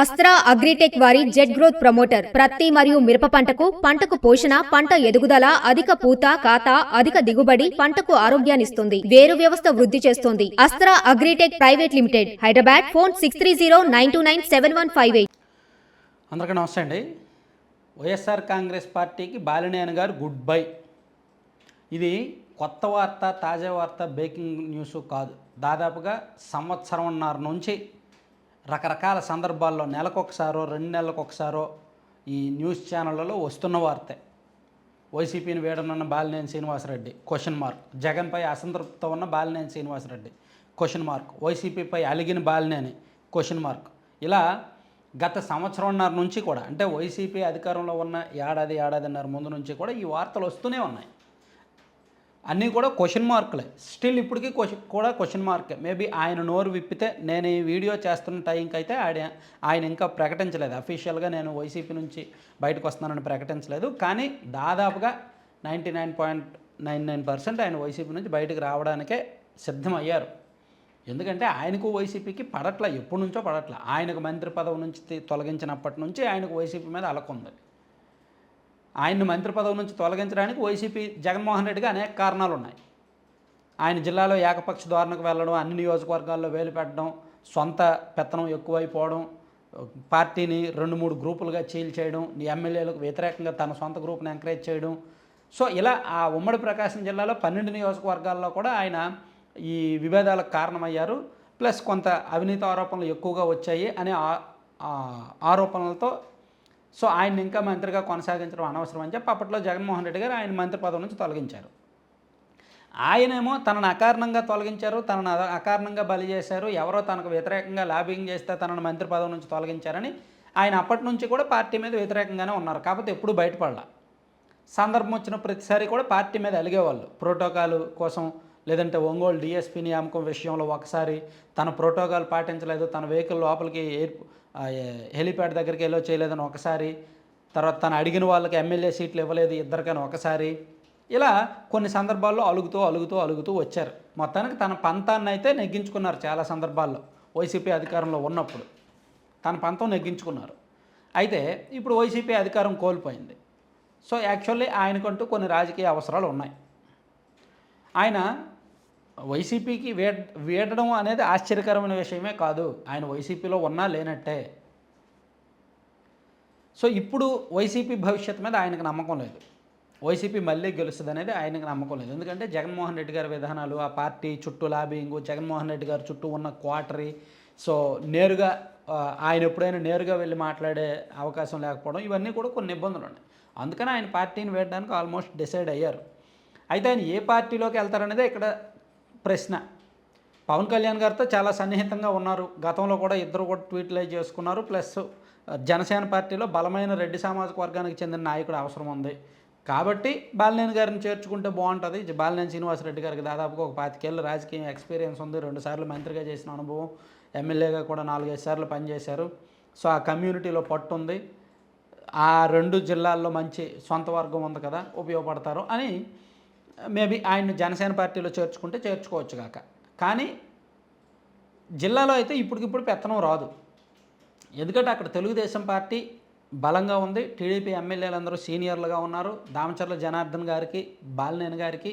అస్త్రా అగ్రిటెక్ వారి jet growth promoter ప్రత్తి మరియు మిరప పంటకు పంటకు పోషణ పంట ఎదుగుదల అధిక పూత కాత అధిక దిగుబడి పంటకు ఆరోగ్యాన్నిస్తుంది వేరు వ్యవస్థ వృద్ధి చేస్తుంది. Astra Agritech private limited Hyderabad phone six three zero nine two nine seven one five eight. అందరికీ నమస్తే అండి. వైఎస్ఆర్ కాంగ్రెస్ పార్టీకి బాలినేని గారు గుడ్ బై. ఇది కొత్త వార్త తాజా వార్త బ్రేకింగ్ న్యూస్ కాదు. దాదాపుగా సంవత్సరంన్నర నుంచి రకరకాల సందర్భాల్లో నెలకొకసారో రెండు నెలలకు ఒకసారో ఈ న్యూస్ ఛానళ్ళలో వస్తున్న వార్తే. వైసీపీని వేడనున్న బాలినేని శ్రీనివాసరెడ్డి క్వశ్చన్ మార్క్. జగన్పై అసంతృప్తితో ఉన్న బాలినేని శ్రీనివాసరెడ్డి క్వశ్చన్ మార్క్. వైసీపీపై అలిగిన బాలినేని క్వశ్చన్ మార్క్. ఇలా గత సంవత్సరంన్నర నుంచి కూడా అంటే వైసీపీ అధికారంలో ఉన్న ఏడాది ఏడాదిన్నర ముందు నుంచి కూడా ఈ వార్తలు వస్తూనే ఉన్నాయి. అన్నీ కూడా క్వశ్చన్ మార్కులే స్టిల్ ఇప్పటికీ క్వశ్చన్ కూడా క్వశ్చన్ మార్కే మేబీ ఆయన నోరు విప్పితే నేను ఈ వీడియో చేస్తున్న టైంకి అయితే ఆయన ఆయన ఇంకా ప్రకటించలేదు. అఫీషియల్గా నేను వైసీపీ నుంచి బయటకు వస్తున్నానని ప్రకటించలేదు. కానీ దాదాపుగా ninety nine point nine nine percent ఆయన వైసీపీ నుంచి బయటకు రావడానికే సిద్ధమయ్యారు. ఎందుకంటే ఆయనకు వైసీపీకి పడట్ల ఎప్పటి నుంచో పడట్ల. ఆయనకు మంత్రి పదవి నుంచి తొలగించినప్పటి నుంచి ఆయనకు వైసీపీ మీద అలకుంది. ఆయన్ని మంత్రి పదవి నుంచి తొలగించడానికి వైసీపీ జగన్మోహన్ రెడ్డికి అనేక కారణాలు ఉన్నాయి. ఆయన జిల్లాలో ఏకపక్ష ధోరణకు వెళ్ళడం అన్ని నియోజకవర్గాల్లో వేలు పెట్టడం సొంత పెత్తనం ఎక్కువైపోవడం పార్టీని రెండు మూడు గ్రూపులుగా చీల్ చేయడం ఎమ్మెల్యేలకు వ్యతిరేకంగా తన సొంత గ్రూప్ని ఎంకరేజ్ చేయడం. సో ఇలా ఆ ఉమ్మడి ప్రకాశం జిల్లాలో పన్నెండు నియోజకవర్గాల్లో కూడా ఆయన ఈ విభేదాలకు కారణమయ్యారు. ప్లస్ కొంత అవినీతి ఆరోపణలు ఎక్కువగా వచ్చాయి అనే ఆరోపణలతో సో ఆయన ఇంకా మంత్రిగా కొనసాగించడం అనవసరం అని చెప్పి అప్పట్లో జగన్మోహన్ రెడ్డి గారు ఆయన మంత్రి పదవి నుంచి తొలగించారు. ఆయనేమో తనను అకారణంగా తొలగించారు తనను అద- అకారణంగా బలి చేశారు ఎవరో తనకు వ్యతిరేకంగా లాబింగ్ చేస్తే తనను మంత్రి పదవి నుంచి తొలగించారని ఆయన అప్పటి నుంచి కూడా పార్టీ మీద వ్యతిరేకంగానే ఉన్నారు. కాకపోతే ఎప్పుడూ బయటపడలా. సందర్భం వచ్చిన ప్రతిసారి కూడా పార్టీ మీద అలిగేవాళ్ళు ప్రోటోకాల్ కోసం లేదంటే ఒంగోలు డిఎస్పీ నియామకం విషయంలో ఒకసారి తన ప్రోటోకాల్ పాటించలేదు తన వెహికల్ లోపలికి ఎయిర్ హెలిప్యాడ్ దగ్గరికి వెళ్ళో చేయలేదని ఒకసారి తర్వాత తను అడిగిన వాళ్ళకి ఎమ్మెల్యే సీట్లు ఇవ్వలేదు ఇద్దరికని ఒకసారి. ఇలా కొన్ని సందర్భాల్లో అలుగుతూ అలుగుతూ అలుగుతూ వచ్చారు. మొత్తానికి తన పంతాన్ని అయితే నెగ్గించుకున్నారు చాలా సందర్భాల్లో వైసీపీ అధికారంలో ఉన్నప్పుడు. తన పంతం నెగ్గించుకున్నారు. అయితే ఇప్పుడు వైసీపీ అధికారం కోల్పోయింది. సో యాక్చువల్లీ ఆయనకంటూ కొన్ని రాజకీయ అవసరాలు ఉన్నాయి. ఆయన వైసీపీకి వే వీడడం అనేది ఆశ్చర్యకరమైన విషయమే కాదు. ఆయన వైసీపీలో ఉన్నా లేనట్టే. సో ఇప్పుడు వైసీపీ భవిష్యత్తు మీద ఆయనకు నమ్మకం లేదు. వైసీపీ మళ్ళీ గెలుస్తుంది అనేది ఆయనకు నమ్మకం లేదు. ఎందుకంటే జగన్మోహన్ రెడ్డి గారి విధానాలు ఆ పార్టీ చుట్టూ లాబింగ్ జగన్మోహన్ రెడ్డి గారి చుట్టూ ఉన్న క్వార్టరీ సో నేరుగా ఆయన ఎప్పుడైనా నేరుగా వెళ్ళి మాట్లాడే అవకాశం లేకపోవడం ఇవన్నీ కూడా కొన్ని ఇబ్బందులు ఉన్నాయి. అందుకని ఆయన పార్టీని వేయడానికి ఆల్మోస్ట్ డిసైడ్ అయ్యారు. అయితే ఆయన ఏ పార్టీలోకి వెళ్తారనేదే ఇక్కడ ప్రశ్న. పవన్ కళ్యాణ్ గారితో చాలా సన్నిహితంగా ఉన్నారు. గతంలో కూడా ఇద్దరు కూడా ట్వీట్లు చేసుకున్నారు. ప్లస్ జనసేన పార్టీలో బలమైన రెడ్డి సామాజిక వర్గానికి చెందిన నాయకుడు అవసరం ఉంది. కాబట్టి బాలినేని గారిని చేర్చుకుంటే బాగుంటుంది. బాలినేని శ్రీనివాసరెడ్డి గారికి దాదాపుగా ఒక పాతికేళ్ళు రాజకీయ ఎక్స్పీరియన్స్ ఉంది. రెండుసార్లు మంత్రిగా చేసిన అనుభవం ఎమ్మెల్యేగా కూడా నాలుగైదు సార్లు పనిచేశారు. సో ఆ కమ్యూనిటీలో పట్టు ఉంది. ఆ రెండు జిల్లాల్లో మంచి సొంత వర్గం ఉంది కదా ఉపయోగపడతారు అని మేబీ ఆయన జనసేన పార్టీలో చేర్చుకుంటే చేర్చుకోవచ్చు కాక. కానీ జిల్లాలో అయితే ఇప్పటికిప్పుడు పెత్తనం రాదు. ఎందుకంటే అక్కడ తెలుగుదేశం పార్టీ బలంగా ఉంది. టీడీపీ ఎమ్మెల్యేలందరూ సీనియర్లుగా ఉన్నారు. దామచర్ల జనార్దన్ గారికి బాలినేని గారికి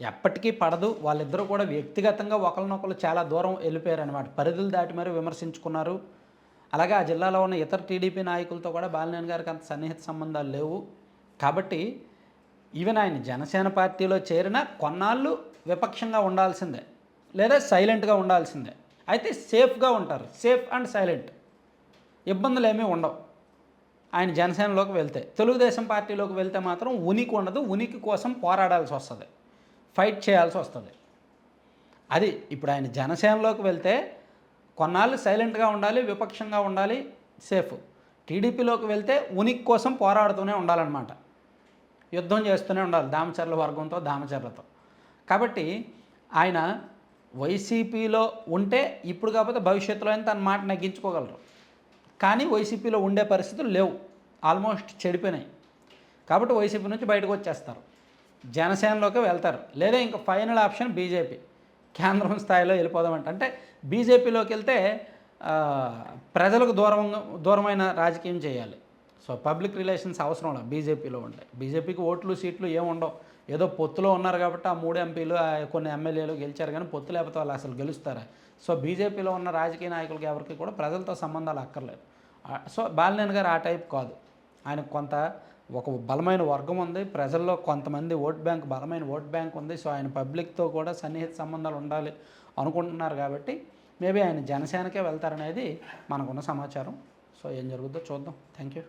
ఎప్పటికీ పడదు. వాళ్ళిద్దరూ కూడా వ్యక్తిగతంగా ఒకరినొకరు చాలా దూరం వెళ్ళిపోయారు అనమాట పరిధులు దాటి మరీ విమర్శించుకున్నారు. అలాగే ఆ జిల్లాలో ఉన్న ఇతర టీడీపీ నాయకులతో కూడా బాలినేని గారికి అంత సన్నిహిత సంబంధాలు లేవు. కాబట్టి ఈవెన్ ఆయన జనసేన పార్టీలో చేరిన కొన్నాళ్ళు విపక్షంగా ఉండాల్సిందే. లేదా సైలెంట్గా ఉండాల్సిందే. అయితే సేఫ్గా ఉంటారు. Safe and silent. ఇబ్బందులు ఏమీ ఉండవు. ఆయన జనసేనలోకి వెళ్తే. తెలుగుదేశం పార్టీలోకి వెళ్తే మాత్రం ఉనికి ఉండదు. ఉనికి కోసం పోరాడాల్సి వస్తుంది. ఫైట్ చేయాల్సి వస్తుంది. అది ఇప్పుడు ఆయన జనసేనలోకి వెళ్తే కొన్నాళ్ళు సైలెంట్గా ఉండాలి విపక్షంగా ఉండాలి సేఫ్. టీడీపీలోకి వెళ్తే ఉనికి కోసం పోరాడుతూనే ఉండాలన్నమాట. యుద్ధం చేస్తూనే ఉండాలి దామచర్ల వర్గంతో దామచర్లతో. కాబట్టి ఆయన వైసీపీలో ఉంటే ఇప్పుడు కాకపోతే భవిష్యత్తులో అయినా తన మాట నెగ్గించుకోగలరు. కానీ వైసీపీలో ఉండే పరిస్థితులు లేవు. ఆల్మోస్ట్ చెడిపోయినాయి. కాబట్టి వైసీపీ నుంచి బయటకు వచ్చేస్తారు. జనసేనలోకి వెళ్తారు. లేదా ఇంకా ఫైనల్ ఆప్షన్ బీజేపీ. కేంద్రం స్థాయిలో వెళ్ళిపోదామంట అంటే. బీజేపీలోకి వెళ్తే ప్రజలకు దూరం దూరమైన రాజకీయం చేయాలి. సో పబ్లిక్ రిలేషన్స్ అవసరం లేదు బీజేపీలో ఉంటాయి. బీజేపీకి ఓట్లు సీట్లు ఏముండవు ఏదో పొత్తులో ఉన్నారు కాబట్టి ఆ మూడు ఎంపీలు ఆ కొన్ని ఎమ్మెల్యేలు గెలిచారు కానీ పొత్తు లేకపోతే వాళ్ళు అసలు గెలుస్తారా? సో బీజేపీలో ఉన్న రాజకీయ నాయకులకి ఎవరికి కూడా ప్రజలతో సంబంధాలు అక్కర్లేదు. సో బాలినేని గారు ఆ టైప్ కాదు. ఆయన కొంత ఒక బలమైన వర్గం ఉంది. ప్రజల్లో కొంతమంది ఓట్ బ్యాంక్ బలమైన ఓట్ బ్యాంక్ ఉంది. సో ఆయన పబ్లిక్తో కూడా సన్నిహిత సంబంధాలు ఉండాలి అనుకుంటున్నారు కాబట్టి మేబీ ఆయన జనసేనకే వెళ్తారనేది మనకున్న సమాచారం. సో ఏం జరుగుద్దో చూద్దాం. Thank you.